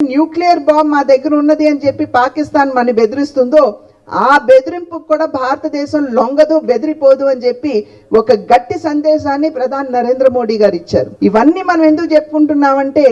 Nuclear bomb మా దగ్గర ఉన్నది అని చెప్పి పాకిస్తాన్ మన బెదిరిస్తుందో ఆ బెదిరింపుకు కూడా భారతదేశం లొంగదు బెదిరిపోదు అని చెప్పి ఒక గట్టి సందేశాన్ని ప్రధాని నరేంద్ర మోడీ గారు ఇచ్చారు. ఇవన్నీ మనం ఎందుకు చెప్పుకుంటున్నామంటే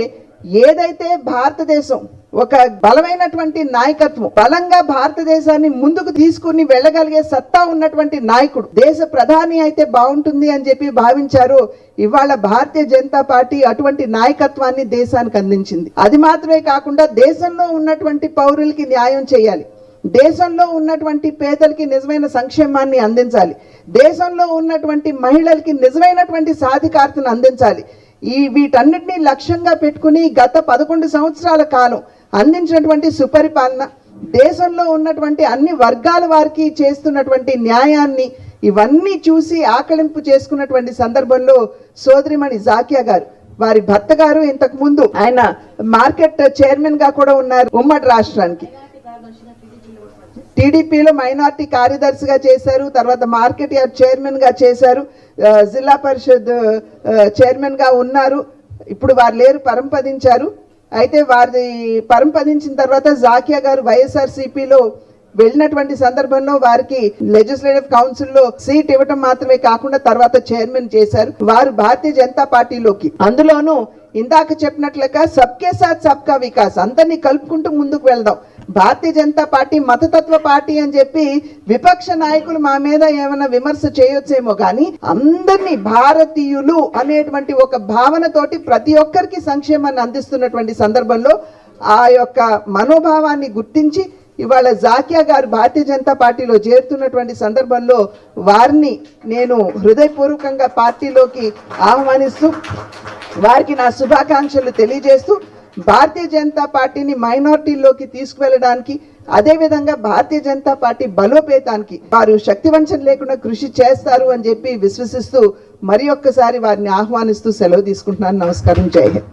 ఏదైతే భారతదేశం ఒక బలమైనటువంటి నాయకత్వం బలంగా భారతదేశాన్ని ముందుకు తీసుకుని వెళ్ళగలిగే సత్తా ఉన్నటువంటి నాయకుడు దేశ ప్రధాని అయితే బాగుంటుంది అని చెప్పి భావించారు. ఇవాళ భారతీయ జనతా పార్టీ అటువంటి నాయకత్వాన్ని దేశానికి అందించింది. అది మాత్రమే కాకుండా దేశంలో ఉన్నటువంటి పౌరులకి న్యాయం చేయాలి. దేశంలో ఉన్నటువంటి పేదలకి నిజమైన సంక్షేమాన్ని అందించాలి. దేశంలో ఉన్నటువంటి మహిళలకి నిజమైనటువంటి సాధికారతను అందించాలి. ఈ వీటన్నిటిని లక్ష్యంగా పెట్టుకుని గత పదకొండు సంవత్సరాల కాలం అందించినటువంటి సుపరిపాలన దేశంలో ఉన్నటువంటి అన్ని వర్గాల వారికి చేస్తున్నటువంటి న్యాయాన్ని ఇవన్నీ చూసి ఆకలింపు చేసుకున్నటువంటి సందర్భంలో సోదరిమణి జాకియా గారు వారి భర్త గారు ఇంతకు ముందు ఆయన మార్కెట్ చైర్మన్గా కూడా ఉన్నారు ఉమ్మడి రాష్ట్రానికి. టీడీపీలో మైనార్టీ కార్యదర్శిగా చేశారు తర్వాత మార్కెట్ యార్డ్ చైర్మన్గా చేశారు జిల్లా పరిషత్ చైర్మన్గా ఉన్నారు. ఇప్పుడు వారు లేరు పరంపదించారు. అయితే వారి పరంపదించిన తర్వాత జాకియా గారు వైఎస్ఆర్సీపీలో వెళ్ళినటువంటి సందర్భంలో వారికి లెజిస్లేటివ్ కౌన్సిల్లో సీట్ ఇవ్వటం మాత్రమే కాకుండా తర్వాత చైర్మన్ చేశారు. వారు భారతీయ జనతా పార్టీలోకి. అందులోనూ ఇందాక చెప్పినట్లుగా సబ్కే సాత్ సబ్కా వికాస్. అందరినీ కలుపుకుంటూ ముందుకు వెళ్దాం. భారతీయ జనతా పార్టీ మతతత్వ పార్టీ అని చెప్పి విపక్ష నాయకులు మా మీద ఏమైనా విమర్శ చేయొచ్చేమో కానీ అందరినీ భారతీయులు అనేటువంటి ఒక భావనతోటి ప్రతి ఒక్కరికి సంక్షేమాన్ని అందిస్తున్నటువంటి సందర్భంలో ఆ యొక్క మనోభావాన్ని గుర్తించి ఇవాళ జాకియా గారు భారతీయ జనతా పార్టీలో చేరుతున్నటువంటి సందర్భంలో వారిని నేను హృదయపూర్వకంగా పార్టీలోకి ఆహ్వానిస్తూ వారికి నా శుభాకాంక్షలు తెలియజేస్తూ భారతీయ జనతా పార్టీని మైనార్టీల్లోకి తీసుకువెళ్ళడానికి అదేవిధంగా భారతీయ జనతా పార్టీ బలోపేతానికి వారు శక్తివంచన లేకుండా కృషి చేస్తారు అని చెప్పి విశ్వసిస్తూ మరి ఒక్కసారి వారిని ఆహ్వానిస్తూ సెలవు తీసుకుంటున్నాను. నమస్కారం. జై హింద్.